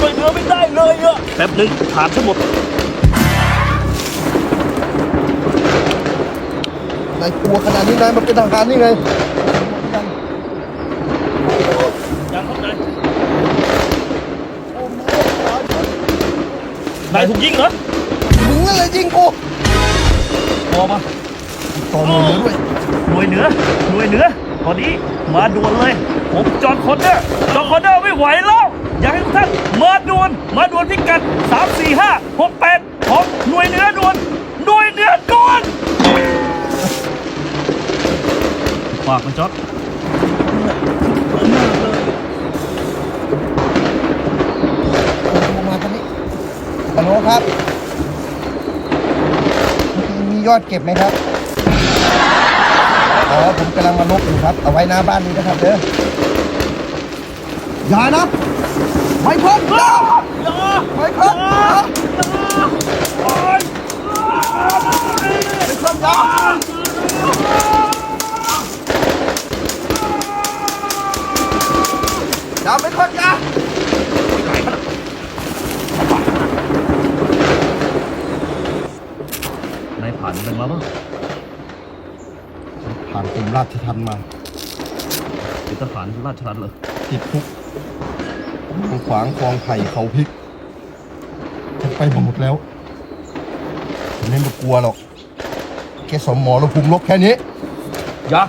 หน่วยเหนือไม่ได้เลยอะแป๊บหนึงผ่านทั้งหมดนายกลัวขนาดนี้นายมาเป็นทหารนี่ไงยังเข้าใจนายถูกยิงเหรอมึงอะไรยิงกูพอมาต่อหน่วยเหนือด้วยหน่วยเหนือหน่วยเหนือตอนนี้มาด่วนเลย ผมจอห์นคอนเนอร์จอห์นคอนเนอร์ไม่ไหวแล้ว อยากให้ทุกท่านมาด่วนมาด่วนพิกัด 3 4 5 6 8 ของหน่วยเหนือด่วนหน่วยเหนือด่วนฝากมันจอดลงมาตอนนี้ฮัลโหลครับ มียอดเก็บไหมครับอ๋อผมกำลังมาลบอยู่ครับ เอาไว้หน้าบ้านนี้นะครับเด้ออย่านะ ไม่พบอย่าไม่พบอย่าไม่พบอย่าอย่าไม่พบอย่านายผ่านอะไรมาบ้างผ่านกรมราชทัณฑ์มาเป็นทหารราชทัณฑ์เหรอติดคุก ทางขวางคลองไผ่เขาพริกฉันไปหมดแล้วไม่ต้องกลัวหรอก แค่สมมอแล้วภูมิลบแค่นี้ยะ